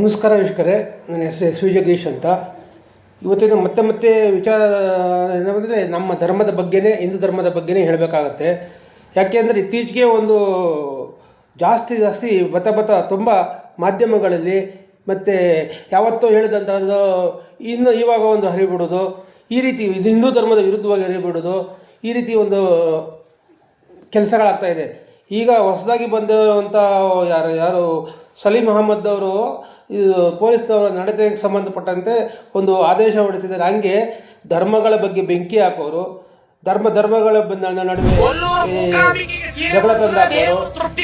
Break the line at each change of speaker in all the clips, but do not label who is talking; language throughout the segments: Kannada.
ನಮಸ್ಕಾರ ವೀಕ್ಷಕರೇ, ನನ್ನ ಹೆಸರು ಎಸ್ ವಿ ಜಗದೀಶ್ ಅಂತ. ಇವತ್ತಿನ ಮತ್ತೆ ಮತ್ತೆ ವಿಚಾರ ಏನಂದರೆ, ನಮ್ಮ ಧರ್ಮದ ಬಗ್ಗೆನೇ, ಹಿಂದೂ ಧರ್ಮದ ಬಗ್ಗೆನೇ ಹೇಳಬೇಕಾಗತ್ತೆ. ಯಾಕೆ ಅಂದರೆ ಇತ್ತೀಚೆಗೆ ಒಂದು ಜಾಸ್ತಿ ಜಾಸ್ತಿ ಬತ ಬತ ತುಂಬ ಮಾಧ್ಯಮಗಳಲ್ಲಿ ಮತ್ತು ಯಾವತ್ತೋ ಹೇಳಿದಂಥದ್ದು ಇನ್ನು ಇವಾಗ ಒಂದು ಹರಿಬಿಡೋದು, ಈ ರೀತಿ ಇದು ಹಿಂದೂ ಧರ್ಮದ ವಿರುದ್ಧವಾಗಿ ಹರಿಬಿಡೋದು, ಈ ರೀತಿ ಒಂದು ಕೆಲಸಗಳಾಗ್ತಾ ಇದೆ. ಈಗ ಹೊಸದಾಗಿ ಬಂದಿರುವಂಥ ಯಾರು ಯಾರು? ಸಲೀಂ ಅಹಮ್ಮದ್ ಅವರು ಇದು ಪೊಲೀಸ್ನವರ ನಡತೆಗೆ ಸಂಬಂಧಪಟ್ಟಂತೆ ಒಂದು ಆದೇಶ ಹೊರಡಿಸಿದ್ದಾರೆ ಹಂಗೆ ಧರ್ಮಗಳ ಬಗ್ಗೆ ಬೆಂಕಿ ಹಾಕೋರು ಧರ್ಮ ಧರ್ಮಗಳ ನಡುವೆ ಜಗಳ ತಂದಾಕೋರು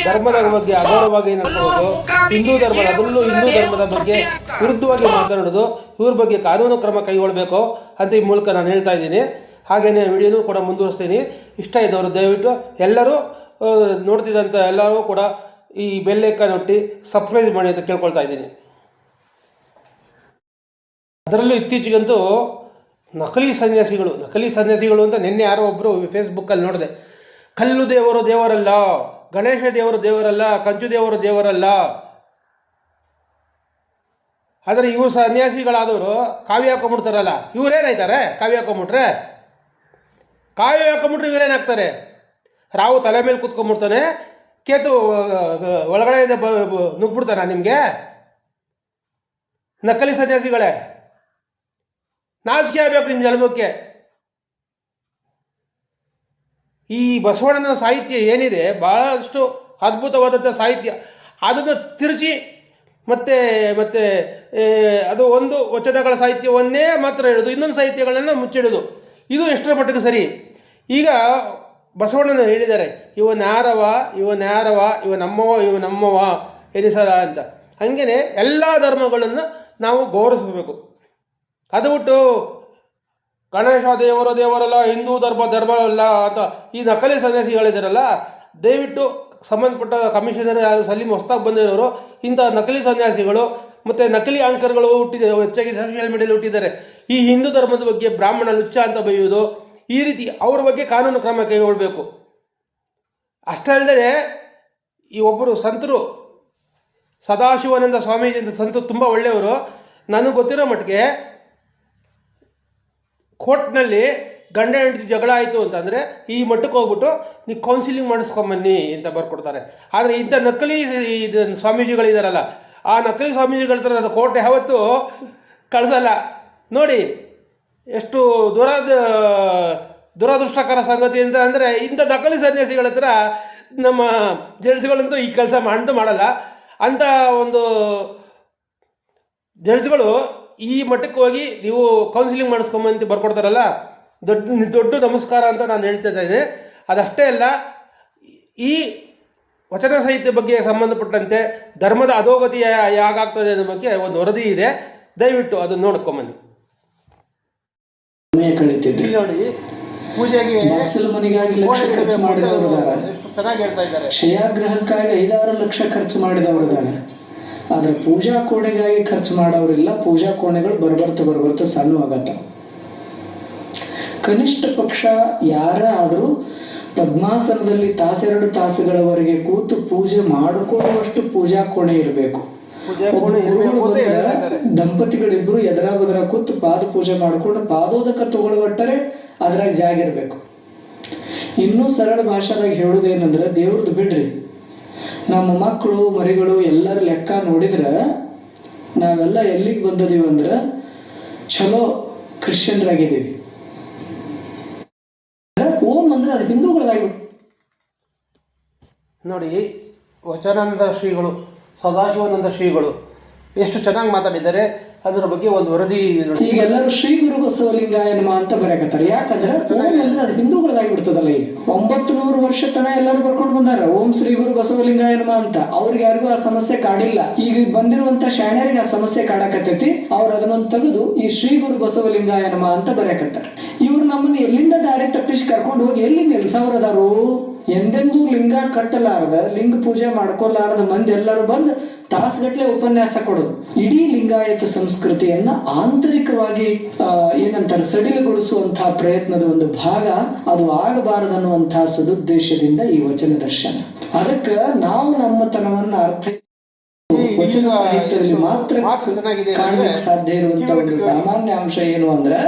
ಧರ್ಮದ ಬಗ್ಗೆ ಅಗೌರವವಾಗಿ ನಡ್ಕೊಳ್ಳೋದು ಹಿಂದೂ ಧರ್ಮದ ಅದರಲ್ಲೂ ಹಿಂದೂ ಧರ್ಮದ ಬಗ್ಗೆ ವಿರುದ್ಧವಾಗಿ ಮಾತನಾಡೋದು ಇವ್ರ ಬಗ್ಗೆ ಕಾನೂನು ಕ್ರಮ ಕೈಗೊಳ್ಳಬೇಕು ಅಂತ ಈ ಮೂಲಕ ನಾನು ಹೇಳ್ತಾ ಇದ್ದೀನಿ. ಹಾಗೆಯೇ ವಿಡಿಯೋನು ಕೂಡ ಮುಂದುವರಿಸ್ತೀನಿ. ಇಷ್ಟ ಇದ್ದವರು ದಯವಿಟ್ಟು ಎಲ್ಲರೂ ನೋಡ್ತಿದ್ದಂಥ ಎಲ್ಲರೂ ಕೂಡ ಈ ಬೆಲ್ಲೈಕನ್ ಒಟ್ಟಿ ಸಬ್ಸ್ಕ್ರೈಬ್ ಮಾಡಿ ಅಂತ ಕೇಳ್ಕೊಳ್ತಾ ಇದ್ದೀನಿ. ಅದರಲ್ಲೂ ಇತ್ತೀಚೆಗಂತೂ ನಕಲಿ ಸನ್ಯಾಸಿಗಳು ನಕಲಿ ಸನ್ಯಾಸಿಗಳು ಅಂತ ನಿನ್ನೆ ಯಾರೋ ಒಬ್ಬರು ಫೇಸ್ಬುಕ್ಕಲ್ಲಿ ನೋಡಿದೆ. ಕಲ್ಲು ದೇವರು ದೇವರಲ್ಲ, ಗಣೇಶ ದೇವರು ದೇವರಲ್ಲ, ಕಂಚು ದೇವರು ದೇವರಲ್ಲ. ಆದರೆ ಇವರು ಸನ್ಯಾಸಿಗಳಾದವರು ಕಾವ್ಯ ಹಾಕೊಂಬಿಡ್ತಾರಲ್ಲ ಇವರೇನಾಯ್ತಾರೆ ಕಾವ್ಯ ಹಾಕೊಂಬಿಟ್ರೆ ಕಾವ್ಯ ಹಾಕೊಂಬಿಟ್ರೆ ಇವರೇನಾಗ್ತಾರೆ ರಾವು ತಲೆ ಮೇಲೆ ಕೂತ್ಕೊಂಡ್ಬಿಡ್ತಾನೆ, ಕೇತು ಒಳಗಡೆ ನುಗ್ಬಿಡ್ತಾನ ನಿಮಗೆ? ನಕಲಿ ಸನ್ಯಾಸಿಗಳೇ. ನಾಚಿಕೆ ಆಗಬೇಕು ನಿಮ್ಮ ಜನ್ಮಕ್ಕೆ. ಈ ಬಸವಣ್ಣನ ಸಾಹಿತ್ಯ ಏನಿದೆ ಭಾಳಷ್ಟು ಅದ್ಭುತವಾದಂಥ ಸಾಹಿತ್ಯ. ಅದನ್ನು ತಿರುಚಿ, ಮತ್ತೆ ಮತ್ತೆ ಅದು ಒಂದು ವಚನಗಳ ಸಾಹಿತ್ಯವನ್ನೇ ಮಾತ್ರ ಹೇಳೋದು, ಇನ್ನೊಂದು ಸಾಹಿತ್ಯಗಳನ್ನು ಮುಚ್ಚಿಡೋದು. ಇದು ಎಷ್ಟರ ಮಟ್ಟಿಗೆ ಸರಿ? ಈಗ ಬಸವಣ್ಣನ ಹೇಳಿದ್ದಾರೆ ಇವ ನಾರವ ಇವ ನಾರವ ಇವ ನಮ್ಮವ ಇವ ನಮ್ಮವ ಎನಿಸದ ಅಂತ. ಹಾಗೇನೆ ಎಲ್ಲ ಧರ್ಮಗಳನ್ನು ನಾವು ಗೌರವಿಸಬೇಕು. ಅದು ಬಿಟ್ಟು ಗಣೇಶ ದೇವರ, ದೇವರಲ್ಲ, ಹಿಂದೂ ಧರ್ಮ ಧರ್ಮ ಅಲ್ಲ ಅಂತ ಈ ನಕಲಿ ಸನ್ಯಾಸಿಗಳಿದ್ದಾರಲ್ಲ ದಯವಿಟ್ಟು ಸಂಬಂಧಪಟ್ಟ ಕಮಿಷನರ್ ಯಾರು, ಸಲೀಂ ಹೊಸ್ದಾಗಿ ಬಂದಿರೋರು, ಇಂಥ ನಕಲಿ ಸನ್ಯಾಸಿಗಳು ಮತ್ತು ನಕಲಿ ಆಂಕರ್ಗಳು ಹುಟ್ಟಿದ್ದಾರೆ ಹೆಚ್ಚಾಗಿ ಸೋಷಿಯಲ್ ಮೀಡಿಯಾದಲ್ಲಿ ಹುಟ್ಟಿದ್ದಾರೆ, ಈ ಹಿಂದೂ ಧರ್ಮದ ಬಗ್ಗೆ ಬ್ರಾಹ್ಮಣ ಲುಚ್ಚ ಅಂತ ಬೈಯೋದು ಈ ರೀತಿ ಅವ್ರ ಬಗ್ಗೆ ಕಾನೂನು ಕ್ರಮ ಕೈಗೊಳ್ಳಬೇಕು ಅಷ್ಟೇ ಅಲ್ಲದೆ, ಈ ಒಬ್ಬರು ಸಂತರು, ಸದಾಶಿವಾನಂದ ಸ್ವಾಮೀಜಿ ಅಂತ ಸಂತರು ತುಂಬ ಒಳ್ಳೆಯವರು, ನನಗೆ ಗೊತ್ತಿರೋ ಮಟ್ಟಿಗೆ ಕೋರ್ಟ್ನಲ್ಲಿ ಗಂಡ ಹೆಂಡತಿ ಜಗಳ ಆಯಿತು ಅಂತಂದರೆ ಈ ಮಟ್ಟಕ್ಕೆ ಹೋಗ್ಬಿಟ್ಟು ನೀವು ಕೌನ್ಸಿಲಿಂಗ್ ಮಾಡಿಸ್ಕೊಂಬನ್ನಿ ಅಂತ ಬರ್ಕೊಡ್ತಾರೆ. ಆದರೆ ಇಂಥ ನಕಲಿ ಇದು ಸ್ವಾಮೀಜಿಗಳಿದಾರಲ್ಲ, ಆ ನಕಲಿ ಸ್ವಾಮೀಜಿಗಳ ಥರ ಅದು ಕೋರ್ಟ್ ಯಾವತ್ತೂ ಕಳಿಸಲ್ಲ. ನೋಡಿ, ಎಷ್ಟು ದುರಾದ, ದುರದೃಷ್ಟಕರ ಸಂಗತಿ ಅಂತ ಅಂದರೆ ಇಂಥ ನಕಲಿ ಸನ್ಯಾಸಿಗಳ ಹತ್ರ ನಮ್ಮ ಜಡ್ಜ್ಗಳಂತೂ ಈ ಕೆಲಸ ಮಾಡಂತೂ ಮಾಡಲ್ಲ. ಅಂಥ ಒಂದು ಜಡ್ಜ್ಗಳು ಈ ಮಟ್ಟಕ್ಕೆ ಹೋಗಿ ನೀವು ಕೌನ್ಸಿಲಿಂಗ್ ಮಾಡಿಸ್ಕೊಂಬಂತ ಬರ್ಕೊಡ್ತಾರಲ್ಲ ದೊಡ್ಡ ದೊಡ್ಡ ನಮಸ್ಕಾರ ಅಂತ ನಾನು ಹೇಳ್ತಾ ಇದ್ದೇನೆ. ಅದಷ್ಟೇ ಅಲ್ಲ ಈ ವಚನ ಸಾಹಿತ್ಯ ಬಗ್ಗೆ ಸಂಬಂಧಪಟ್ಟಂತೆ ಧರ್ಮದ ಅಧೋಗತಿ ಯಾಗಾಗ್ತದೆ ಅನ್ನೋ ಬಗ್ಗೆ ಒಂದು ವರದಿ ಇದೆ. ದಯವಿಟ್ಟು ಅದನ್ನು ನೋಡ್ಕೊಂಬನ್ನಿ. ಇಲ್ಲಿ ನೋಡಿ ಪೂಜೆಗೆ ಎಷ್ಟು ಚೆನ್ನಾಗಿ ಹೇಳ್ತಾ ಇದ್ದಾರೆ.
ಶಯಾಗ್ರಹಕ್ಕಾಗಿ ಐದಾರು ಲಕ್ಷ ಖರ್ಚು ಮಾಡಿದವರಿದ್ದಾರೆ ಆದ್ರೆ ಪೂಜಾ ಕೋಣೆಗಾಗಿ ಖರ್ಚು ಮಾಡೋರೆಲ್ಲ ಪೂಜಾ ಕೋಣೆಗಳು ಬರ್ಬರ್ತ ಬರ್ಬರ್ತ ಆಗತ್ತ. ಕನಿಷ್ಠ ಪಕ್ಷ ಯಾರ ಆದರೂ ಪದ್ಮಾಸನದಲ್ಲಿ ತಾಸೆರಡು ತಾಸುಗಳವರೆಗೆ ಕೂತು ಪೂಜೆ ಮಾಡಿಕೊಳ್ಳುವಷ್ಟು ಪೂಜಾ ಕೋಣೆ ಇರಬೇಕು. ದಂಪತಿಗಳಿಬ್ರು ಎದರ ಬದರ ಕೂತು ಪಾದ ಪೂಜೆ ಮಾಡಿಕೊಂಡು ಪಾದೋದಕ ತಗೊಳ್ಬಟ್ಟರೆ ಅದ್ರಾಗ ಜಾಗಿರ್ಬೇಕು ಇನ್ನೂ ಸರಳ ಭಾಷಾದಾಗ ಹೇಳುದೇನಂದ್ರೆ ದೇವ್ರದ್ದು ಬಿಡ್ರಿ. ನಮ್ಮ ಮಕ್ಕಳು, ಮರಿಗಳು ಎಲ್ಲರ ಲೆಕ್ಕ ನೋಡಿದ್ರೆ, ನಾವೆಲ್ಲ ಎಲ್ಲಿಗೆ ಬಂದದೀವಿ ಅಂದ್ರೆ ಚಲೋ ಕ್ರಿಶ್ಚಿಯನ್ರಾಗಿದ್ದೀವಿ. ಓಂ ಅಂದ್ರೆ ಅದು ಹಿಂದೂಗಳದಾಗಿ
ನೋಡಿ ವಚನಂದ ಶ್ರೀಗಳು, ಸದಾಶಿವಾನಂದ ಶ್ರೀಗಳು, ಎಷ್ಟು ಚೆನ್ನಾಗಿ ಮಾತಾಡಿದ್ದಾರೆ. ಅದರ ಬಗ್ಗೆ ಒಂದು ವರದಿ
ಈಗ ಎಲ್ಲರೂ ಶ್ರೀ ಗುರು ಬಸವಲಿಂಗ ನಮ ಅಂತ ಬರೆಯಕತ್ತಾರ. ಯಾಕಂದ್ರೆ ಓಂ ಅಂದ್ರೆ ಅದು ಹಿಂದೂಗಳದಾಗಿ ಬಿಡ್ತದಲ್ಲ ಈಗ. ಒಂಬತ್ತು ನೂರು ವರ್ಷ ತನ ಎಲ್ಲರೂ ಬರ್ಕೊಂಡು ಬಂದಾರ. ಓಂ ಶ್ರೀ ಗುರು ಬಸವಲಿಂಗ ನಮ ಅಂತ. ಅವ್ರಿಗೆ ಯಾರಿಗೂ ಆ ಸಮಸ್ಯೆ ಕಾಡಿಲ್ಲ. ಈಗ ಬಂದಿರುವಂತ ಶಾಣ್ಯರಿಗೆ ಆ ಸಮಸ್ಯೆ ಕಾಡಕತ್ತೈತಿ. ಅವ್ರು ಅದನ್ನೊಂದು ತೆಗೆದು ಈ ಶ್ರೀ ಗುರು ಬಸವಲಿಂಗ ನಮ ಅಂತ ಬರೆಯಕತ್ತಾರ. ಇವ್ರು ನಮ್ಮನ್ನ ಎಲ್ಲಿಂದ ದಾರಿ ತಪ್ಪಿಸಿ ಕರ್ಕೊಂಡು ಹೋಗಿ ಎಲ್ಲಿ ನಿಲ್ಸವ್ರದಾರು ಎಂದೆಂದೂ ಲಿಂಗ ಕಟ್ಟಲಾರದ ಲಿಂಗ ಪೂಜೆ ಮಾಡ್ಕೊಲಾರದ ಮಂದಿ ಎಲ್ಲರೂ ಬಂದು ತಾಸ್ಗಟ್ಲೆ ಉಪನ್ಯಾಸ ಕೊಡೋದು. ಇಡೀ ಲಿಂಗಾಯತ ಸಂಸ್ಕೃತಿಯನ್ನ ಆಂತರಿಕವಾಗಿ ಏನಂತಾರೆ ಸಡಿಲಗೊಳಿಸುವಂತಹ ಪ್ರಯತ್ನದ ಒಂದು ಭಾಗ ಅದು ಆಗಬಾರದನ್ನುವಂತಹ ಸದುದ್ದೇಶದಿಂದ ಈ ವಚನ ದರ್ಶನ. ಅದಕ್ಕೆ ನಾವು ನಮ್ಮತನವನ್ನ ಅರ್ಥ ವಚನ ಸಾಹಿತ್ಯದಲ್ಲಿ ಮಾತ್ರ ಸಾಧ್ಯ ಇರುವಂತ ಒಂದು ಸಾಮಾನ್ಯ ಅಂಶ ಏನು ಅಂದ್ರೆ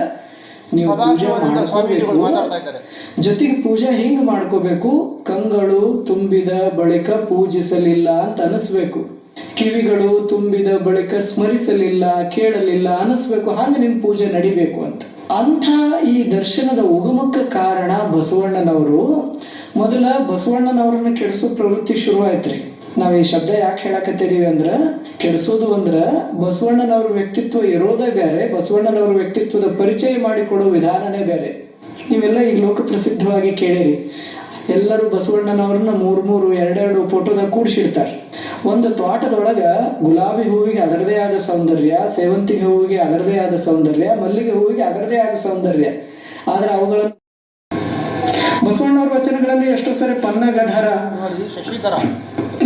ನೀವು ಪೂಜೆ ಮಾಡ್ಕೋಬೇಕು. ಜೊತೆಗೆ ಪೂಜೆ ಹಿಂಗ್ ಮಾಡ್ಕೋಬೇಕು? ಕಂಗಳು ತುಂಬಿದ ಬಳಿಕ ಪೂಜಿಸಲಿಲ್ಲ ಅಂತ ಅನಿಸ್ಬೇಕು. ಕಿವಿಗಳು ತುಂಬಿದ ಬಳಿಕ ಸ್ಮರಿಸಲಿಲ್ಲ ಕೇಳಲಿಲ್ಲ ಅನಿಸ್ಬೇಕು. ಹಾಗೆ ನಿಮ್ ಪೂಜೆ ನಡಿಬೇಕು ಅಂತ. ಅಂಥ ಈ ದರ್ಶನದ ಉಗಮಕ್ಕೆ ಕಾರಣ ಬಸವಣ್ಣನವರು. ಮೊದಲ ಬಸವಣ್ಣನವರನ್ನ ಕೆಡಿಸೋ ಪ್ರವೃತ್ತಿ ಶುರು ಆಯ್ತ್ರಿ ನಾವ್ ಈ ಶಬ್ದ ಯಾಕೆ ಹೇಳಕತ್ತಿದೀವಿ ಅಂದ್ರ ಕೆಡಿಸೋದು ಅಂದ್ರ ಬಸವಣ್ಣನವ್ರ ವ್ಯಕ್ತಿತ್ವ ಇರೋದೇ ಬೇರೆ, ಬಸವಣ್ಣನವ್ರ ವ್ಯಕ್ತಿತ್ವದ ಪರಿಚಯ ಮಾಡಿಕೊಡೋ ವಿಧಾನನೇ ಬೇರೆ. ನೀವೆಲ್ಲ ಈಗ ಲೋಕ ಪ್ರಸಿದ್ಧವಾಗಿ ಕೇಳಿರಿ. ಎಲ್ಲರೂ ಬಸವಣ್ಣನವ್ರನ್ನ ಮೂರ್ ಮೂರು ಎರಡೆರಡು ಫೋಟೋದಾಗ ಕೂಡಿಸಿಡ್ತಾರೆ. ಒಂದು ತೋಟದೊಳಗ ಗುಲಾಬಿ ಹೂವಿಗೆ ಅದರದೇ ಆದ ಸೌಂದರ್ಯ, ಸೇವಂತಿಗೆ ಹೂವಿಗೆ ಅದರದೇ ಆದ ಸೌಂದರ್ಯ, ಮಲ್ಲಿಗೆ ಹೂವಿಗೆ ಅದರದೇ ಆದ ಸೌಂದರ್ಯ. ಆದ್ರೆ ಅವುಗಳ ಬಸವಣ್ಣವ್ರ ವಚನಗಳಲ್ಲಿ ಎಷ್ಟೋ ಸರಿ ಪನ್ನಗಧರ.
ಶಶಿಧರ.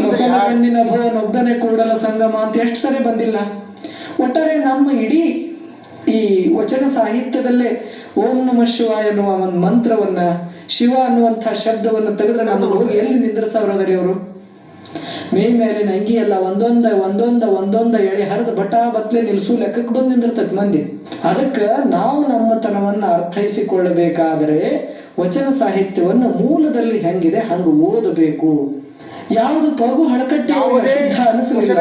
ನೊಸಲ ಕಣ್ಣಿನ ಭವ ನೊಗ್ಗನೆ ಕೂಡಲ ಸಂಗಮ ಅಂತ ಎಷ್ಟು ಸರಿ ಬಂದಿಲ್ಲ. ಒಟ್ಟಾರೆ ನಮ್ಮ ಇಡೀ ಈ ವಚನ ಸಾಹಿತ್ಯದಲ್ಲೇ ಓಂ ನಮ ಶಿವ ಎನ್ನುವ ಒಂದು ಮಂತ್ರವನ್ನ, ಶಿವ ಅನ್ನುವಂತಹ ಶಬ್ದವನ್ನ ತೆಗೆದ್ರೆ ನಾನು ಹೋಗಿ ಎಲ್ಲಿ ನಿಂದ್ರಸವ್ರದರಿ ಅವರು? ಮೇ ಮೇಲಿನ ನಂಗಿ ಎಲ್ಲ ಒಂದೊಂದ ಒಂದೊಂದ ಒಂದೊಂದ ಎಳೆ ಹರಿದ ಬಟಾ ಬತ್ಲೆ ನಿಲ್ಸು ಲೆಕ್ಕಕ್ಕೆ ಬಂದು ನಿಂದಿರ್ತದೆ ಮಂದಿ. ಅದಕ್ಕ ನಾವು ನಮ್ಮತನವನ್ನ ಅರ್ಥೈಸಿಕೊಳ್ಳಬೇಕಾದರೆ ವಚನ ಸಾಹಿತ್ಯವನ್ನ ಮೂಲದಲ್ಲಿ ಹೆಂಗಿದೆ ಹಂಗ ಓದಬೇಕು. ಯಾವುದು ಪಗು
ಹಣಕಟ್ಟೆ
ಅಶುದ್ಧ ಅನಿಸಲಿಲ್ಲ.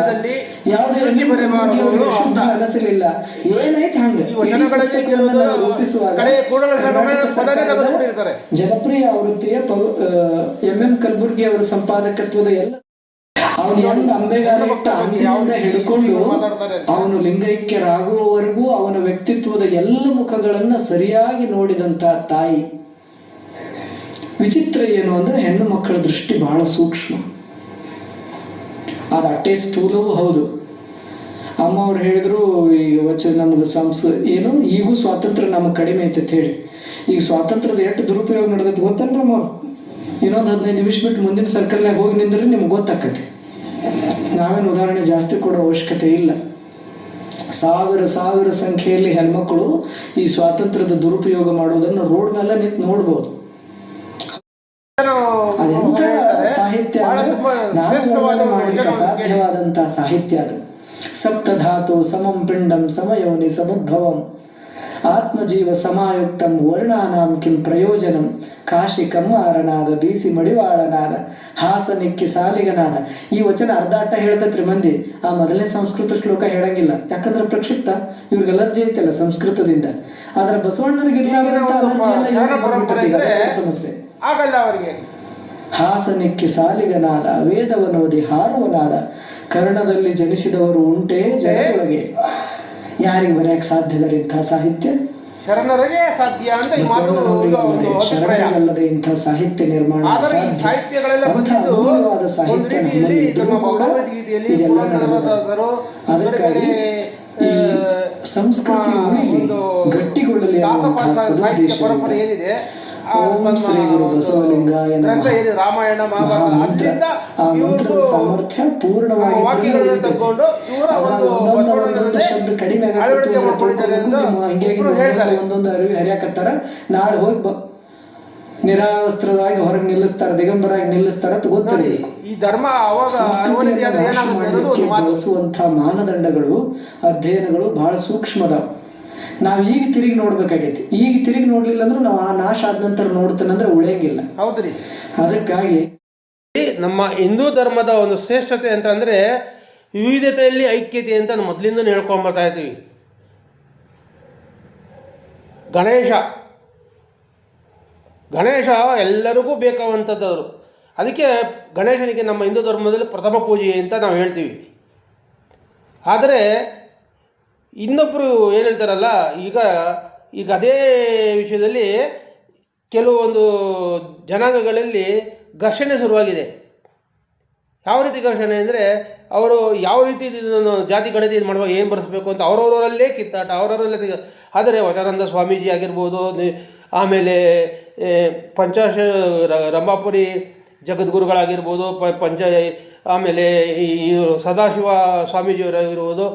ಯಾವುದೇ
ಬರಬಾರದು.
ಅಶುದ್ಧ ಅನಿಸಲಿಲ್ಲ. ಏನೈತೆ ಹಂಗೆ?
ಈ ವಚನಗಳಲ್ಲಿ
ಇಡೀ
ಕೆಲವು
ಪುಸ್ತಕವನ್ನ ರೂಪಿಸುವಾಗ
ಕಡೆ ಕೂಡಲ ಸಂಗಮ
ಕರ್ನಾಟಕ
ತೆಗೆದುಕೊಂಡಿರ್ತಾರೆ.
ಜನಪ್ರಿಯ ಆವೃತ್ತಿಯ ಎಂ ಎಂ ಕಲಬುರ್ಗಿ ಅವರ ಸಂಪಾದಕತ್ವದ ಎಲ್ಲ ಅವನು ಹೆಂಗ ಅಂಬೆಗಾರ ಅಂದಿನಿಂದ ಹಿಡ್ಕೊಂಡು ಅವನು ಲಿಂಗೈಕ್ಯರಾಗುವವರೆಗೂ ಅವನ ವ್ಯಕ್ತಿತ್ವದ ಎಲ್ಲ ಮುಖಗಳನ್ನ ಸರಿಯಾಗಿ ನೋಡಿದಂತ ತಾಯಿ. ವಿಚಿತ್ರ ಏನು ಅಂದ್ರೆ ಹೆಣ್ಣು ಮಕ್ಕಳ ದೃಷ್ಟಿ ಬಹಳ ಸೂಕ್ಷ್ಮ. ಅದು ಅಟ್ಟೆ ಸ್ಥೂಲವೂ ಹೌದು. ಅಮ್ಮ ಅವ್ರು ಹೇಳಿದ್ರು, ಈಗ ವಚ, ನಮ್ಗೆ ಸಂಸ್, ಏನು? ಈಗೂ ಸ್ವಾತಂತ್ರ್ಯ ನಮಗೆ ಕಡಿಮೆ ಐತೆ ಹೇಳಿ. ಈಗ ಸ್ವಾತಂತ್ರ್ಯದ ಎಷ್ಟು ದುರುಪಯೋಗ ನಡೆದೈತೆ ಗೊತ್ತೇನ್ರಿ ಅಮ್ಮ ಅವ್ರು ಇನ್ನೊಂದು ಹದಿನೈದು ನಿಮಿಷ ಬಿಟ್ಟು ಮುಂದಿನ ಸರ್ಕಲ್ನಾಗ ಹೋಗಿ ನಿಂದ್ರೆ ನಿಮ್ಗೆ ಗೊತ್ತಾಕತಿ ನಾವೇನು ಉದಾಹರಣೆ ಜಾಸ್ತಿ ಕೊಡೋ ಅವಶ್ಯಕತೆ ಇಲ್ಲ. ಸಾವಿರ ಸಾವಿರ ಸಂಖ್ಯೆಯಲ್ಲಿ ಹೆಣ್ಮಕ್ಳು ಈ ಸ್ವಾತಂತ್ರ್ಯದ ದುರುಪಯೋಗ ಮಾಡೋದನ್ನು ರೋಡ್ ಮೇಲೆ ನಿಂತು ನೋಡ್ಬೋದು. ಸಾಹಿತ್ಯ ಮಾಡ್ಲಿಕ್ಕೆ
ವಚನ ಅಂತ ಕೇಳಿ.
ಸಾಧ್ಯವಾದಂತ ಸಾಹಿತ್ಯ ಅದು. ಸಪ್ತಧಾತು ಸಮಂ ಪಿಂಡಂ ಸಮಯೋನಿ ಸಮುದ್ಭವಂ. ಆತ್ಮಜೀವ ಸಮಾಯುಕ್ತಂ ವರ್ಣಾನಾಂ ಕಿಂ ಪ್ರಯೋಜನಂ. ಕಾಶಿ ಕಮ್ಮಾರನಾದ ಬೀಸಿ ಮಡಿವಾಳನಾದ ಹಾಸನಿಕ್ಕಿ ಸಾಲಿಗನಾದ. ಈ ವಚನ ಅರ್ಧಾಟ ಹೇಳ್ತತ್ರಿ ಮಂದಿ ಆ ಮೊದಲನೇ ಸಂಸ್ಕೃತ ಶ್ಲೋಕ ಹೇಳಂಗಿಲ್ಲ. ಯಾಕಂದ್ರೆ ಪ್ರಕ್ಷಿಪ್ತ ಇವ್ರಿಗೆ ಅಲರ್ಜಿ ಐತಲ್ಲ ಸಂಸ್ಕೃತದಿಂದ. ಆದ್ರೆ ಬಸವಣ್ಣನಿಗೆ ಸಮಸ್ಯೆ.
ಆಗಲ್ಲ ಅವರಿಗೆ.
ಹಾಸನಿಕ್ಕೆ ಸಾಲಿಗನಾದ ವೇದವನೋದಿ ಹಾರುವನಾದ ಕರ್ಣದಲ್ಲಿ ಜನಿಸಿದವರು ಉಂಟೇ ಜಯದೊಳಗೆ ಯಾರಿಗೆ ಬರೆಯಕ್ಕೆ ಸಾಧ್ಯದರೆ ಇಂಥ ಸಾಹಿತ್ಯ?
ಶರಣರಿಗೆ ಸಾಧ್ಯ ಅಂತ
ಶರಣರಲ್ಲದೆ ಸಾಹಿತ್ಯ ನಿರ್ಮಾಣ
ಸಾಹಿತ್ಯಗಳೆಲ್ಲ ಬಂದಿದ್ದು ಒಂದು ರೀತಿಯಲ್ಲಿ ನಮ್ಮ ಭಗವದ್ಗೀತೆಯಲ್ಲಿ
ಅದಕ್ಕಾಗಿ ಸಂಸ್ಕೃತಿ
ಒಂದು
ಗಟ್ಟಿಗೊಳ್ಳಲಿ
ಪರಂಪರೆ ಏನಿದೆ ಗ್ರಂಥ ಏನಿದೆ ರಾಮಾಯಣ ಮಹಾಭಾರತ ಇವ್ರದ್ದು
ಸಾಮರ್ಥ್ಯ ಪೂರ್ಣವಾಗಿ
ವಾಕ್ಯಗಳನ್ನ. ತಗೊಂಡು ಇವರ ಒಂದು
ಕಡಿಮೆ
ಅಳವಡಿಕೆ
ಒಂದೊಂದು
ಮಾಡ್ಕೊಂಡಿದ್ದಾರೆ ಅಂತ
ನಿಮ್ಮ ಹಿಂಗಾಗಿ
ಇಬ್ರು ಹೇಳ್ತಾರೆ.
ಒಂದೊಂದು ಅರಿವಿ ಹರಿಯಾಕತ್ತಾರ ನಾಳೆ ಹೋಗಿ ನಿರಾವಸ್ತ್ರವಾಗಿ ಹೊರಗೆ ನಿಲ್ಲಿಸ್ತಾರ ದಿಗಂಬರಾಗಿ ನಿಲ್ಲಿಸ್ತಾರ
ನೋಡಿ ಈ ಧರ್ಮ ಅವಾಗ
ಮಾನದಂಡಗಳು ಅಧ್ಯಯನಗಳು ಬಹಳ ಸೂಕ್ಷ್ಮದಾವ್ ನಾವ್ ಈಗ ತಿರುಗಿ ನೋಡ್ಬೇಕಾಗೈತಿ. ಈಗ ತಿರುಗಿ ನೋಡ್ಲಿಲ್ಲ ಅಂದ್ರೆ ನಾವು ಆ ನಾಶ ಆದ ನಂತರ ನೋಡ್ತೇನಂದ್ರೆ ಉಳಿಯಂಗಿಲ್ಲ.
ಹೌದ್ರಿ.
ಅದಕ್ಕಾಗಿ
ನಮ್ಮ ಹಿಂದೂ ಧರ್ಮದ ಒಂದು ಶ್ರೇಷ್ಠತೆ ಅಂತಂದರೆ ವಿವಿಧತೆಯಲ್ಲಿ ಐಕ್ಯತೆ ಅಂತ ನಾವು ಮೊದಲಿಂದ ಹೇಳ್ಕೊಂಬರ್ತಾ ಇದ್ದೀವಿ. ಗಣೇಶ. ಗಣೇಶ ಎಲ್ಲರಿಗೂ ಬೇಕಾದಂಥದ್ದು ಅದಕ್ಕೆ ಗಣೇಶನಿಗೆ ನಮ್ಮ ಹಿಂದೂ ಧರ್ಮದಲ್ಲಿ ಪ್ರಥಮ ಪೂಜೆ ಅಂತ ನಾವು ಹೇಳ್ತೀವಿ. ಆದರೆ ಇನ್ನೊಬ್ಬರು ಏನು ಹೇಳ್ತಾರಲ್ಲ, ಈಗ ಈಗ ಅದೇ ವಿಷಯದಲ್ಲಿ ಕೆಲವೊಂದು ಜನಾಂಗಗಳಲ್ಲಿ ಘರ್ಷಣೆ ಶುರುವಾಗಿದೆ. ಯಾವ ರೀತಿ ಘರ್ಷಣೆ ಅಂದರೆ, ಅವರು ಯಾವ ರೀತಿ ಜಾತಿ ಗಣತಿ ಇದು ಮಾಡುವಾಗ ಏನು ಬರೆಸ್ಬೇಕು ಅಂತ ಅವರವರಲ್ಲೇ ಕಿತ್ತಾಟ, ಅವರವರಲ್ಲೇ ಸಿಗ ಆದರೆ ವಜಾನಂದ ಸ್ವಾಮೀಜಿ ಆಗಿರ್ಬೋದು ಆಮೇಲೆ ಪಂಚಾಶ ರಂಭಾಪುರಿ ಜಗದ್ಗುರುಗಳಾಗಿರ್ಬೋದು, ಪ ಪಂಚ ಆಮೇಲೆ ಈ ಸದಾಶಿವ ಸ್ವಾಮೀಜಿಯವರಾಗಿರ್ಬೋದು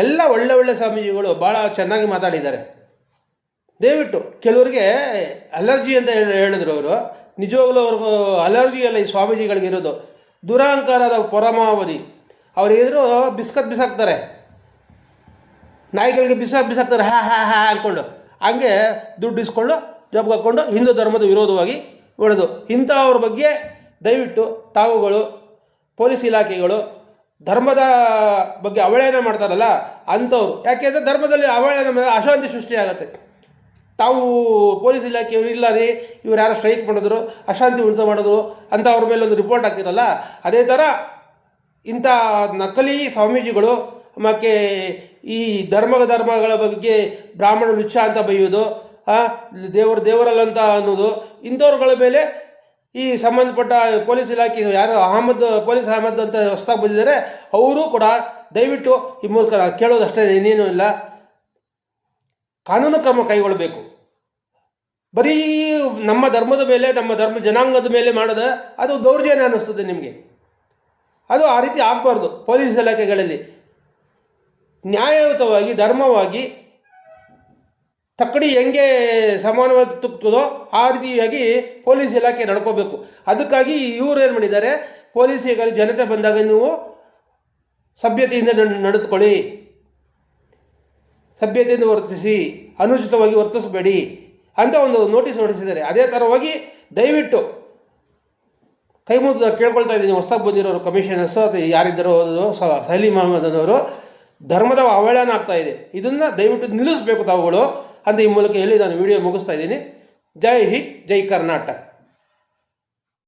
ಎಲ್ಲ ಒಳ್ಳೆ ಒಳ್ಳೆ ಸ್ವಾಮೀಜಿಗಳು ಭಾಳ ಚೆನ್ನಾಗಿ ಮಾತಾಡಿದ್ದಾರೆ. ದಯವಿಟ್ಟು ಕೆಲವರಿಗೆ ಅಲರ್ಜಿ ಅಂತ ಹೇಳಿ ಹೇಳಿದ್ರು ಅವರು. ನಿಜವಾಗ್ಲೂ ಅವ್ರಿಗೂ ಅಲರ್ಜಿ ಅಲ್ಲ ಈ ಸ್ವಾಮೀಜಿಗಳಿಗಿರೋದು ದುರಹಂಕಾರದ ಪರಮಾವಧಿ. ಅವ್ರು ಎದುರು ಬಿಸ್ಕತ್ ಬಿಸಾಕ್ತಾರೆ. ನಾಯಿಗಳಿಗೆ ಬಿಸ ಬಿಸಾಕ್ತಾರೆ, ಹಾ ಹಾ ಹಾ ಅಂದ್ಕೊಂಡು ಹಂಗೆ ದುಡ್ಡು ಇಸ್ಕೊಂಡು, ಜಬ್ಗೆ ಹಾಕ್ಕೊಂಡು ಹಿಂದೂ ಧರ್ಮದ ವಿರೋಧವಾಗಿ ಒಡೆದು. ಇಂಥವ್ರ ಬಗ್ಗೆ ದಯವಿಟ್ಟು ತಾವುಗಳು, ಪೊಲೀಸ್ ಇಲಾಖೆಗಳು ಧರ್ಮದ ಬಗ್ಗೆ ಅವಹೇಳನ ಮಾಡ್ತಾರಲ್ಲ ಅಂಥವ್ರು. ಯಾಕೆಂದರೆ ಧರ್ಮದಲ್ಲಿ ಅವಹೇಳನ ಮೇಲೆ ಅಶಾಂತಿ ಸೃಷ್ಟಿಯಾಗತ್ತೆ ತಾವು ಪೊಲೀಸ್ ಇಲಾಖೆಯವರು ಇಲ್ಲ ರೀ, ಇವ್ರು ಯಾರು ಸ್ಟ್ರೈಕ್ ಮಾಡಿದ್ರು, ಅಶಾಂತಿ ಉಂಟು ಮಾಡಿದ್ರು ಅಂತ ಅವ್ರ ಮೇಲೆ ಒಂದು ರಿಪೋರ್ಟ್ ಹಾಕ್ತಿರಲ್ಲ, ಅದೇ ಥರ ಇಂಥ ನಕಲಿ ಸ್ವಾಮೀಜಿಗಳು, ಮತ್ತು ಈ ಧರ್ಮ ಧರ್ಮಗಳ ಬಗ್ಗೆ ಬ್ರಾಹ್ಮಣ ವೃಕ್ಷ ಅಂತ ಬೈಯೋದು ದೇವರು ದೇವರಲ್ಲಂತ ಅನ್ನೋದು, ಇಂಥವ್ರುಗಳ ಮೇಲೆ ಈ ಸಂಬಂಧಪಟ್ಟ ಪೊಲೀಸ್ ಇಲಾಖೆ ಯಾರು ಅಹಮದ್, ಪೊಲೀಸ್ ಅಹಮದ್ ಅಂತ ಹೊಸ್ದಾಗಿ ಬಂದಿದ್ದಾರೆ, ಅವರು ಕೂಡ ದಯವಿಟ್ಟು ಈ ಮೂಲಕ ಕೇಳೋದು ಕೇಳೋದಷ್ಟೇ ಇನ್ನೇನು ಇಲ್ಲ. ಕಾನೂನು ಕ್ರಮ ಕೈಗೊಳ್ಳಬೇಕು. ಬರೀ ನಮ್ಮ ಧರ್ಮದ ಮೇಲೆ, ನಮ್ಮ ಧರ್ಮ ಜನಾಂಗದ ಮೇಲೆ ಮಾಡೋದ ಅದು ದೌರ್ಜನ್ಯ ಅನ್ನಿಸ್ತದೆ ನಿಮಗೆ. ಅದು ಆ ರೀತಿ ಆಗಬಾರ್ದು ಪೊಲೀಸ್ ಇಲಾಖೆಗಳಲ್ಲಿ. ನ್ಯಾಯಯುತವಾಗಿ, ಧರ್ಮವಾಗಿ ತಕ್ಕಡಿ ಹೆಂಗೆ ಸಮಾನವಾಗಿ ತುಕ್ತದೋ ಆ ರೀತಿಯಾಗಿ ಪೊಲೀಸ್ ಇಲಾಖೆ ನಡ್ಕೋಬೇಕು. ಅದಕ್ಕಾಗಿ ಇವರು ಏನು ಮಾಡಿದ್ದಾರೆ, ಪೊಲೀಸ್ ಇಲಾಖೆ ಜನತೆ ಬಂದಾಗ ನೀವು ಸಭ್ಯತೆಯಿಂದ ನಡ್- ನಡೆದುಕೊಳ್ಳಿ. ಸಭ್ಯತೆಯಿಂದ ವರ್ತಿಸಿ, ಅನುಚಿತವಾಗಿ ವರ್ತಿಸಬೇಡಿ ಅಂತ ಒಂದು ನೋಟಿಸ್ ಹೊರಡಿಸಿದ್ದಾರೆ. ಅದೇ ಥರವಾಗಿ ದಯವಿಟ್ಟು ಕೈ ಮುಗಿದು ಕೇಳ್ಕೊಳ್ತಾ ಇದ್ದೀನಿ. ಹೊಸದಾಗಿ ಬಂದಿರೋರು, ಕಮಿಷನರ್ಸು ಅಥವಾ ಯಾರಿದ್ದಾರೋ ಅದು ಸ- ಸಲೀಂ ಅಹಮದ್ ಅನ್ನೋರು, ಧರ್ಮದ ಅವಹೇಳನ ಆಗ್ತಾ ಇದೆ. ಇದನ್ನು ದಯವಿಟ್ಟು ನಿಲ್ಲಿಸಬೇಕು ತಾವುಗಳು. ಅಂತ ಈ ಮೂಲಕ ಹೇಳಿ ನಾನು ವಿಡಿಯೋ ಮುಗಿಸ್ತಾ ಇದ್ದೀನಿ. ಜೈ ಹಿಂದ್ ಜೈ ಕರ್ನಾಟಕ.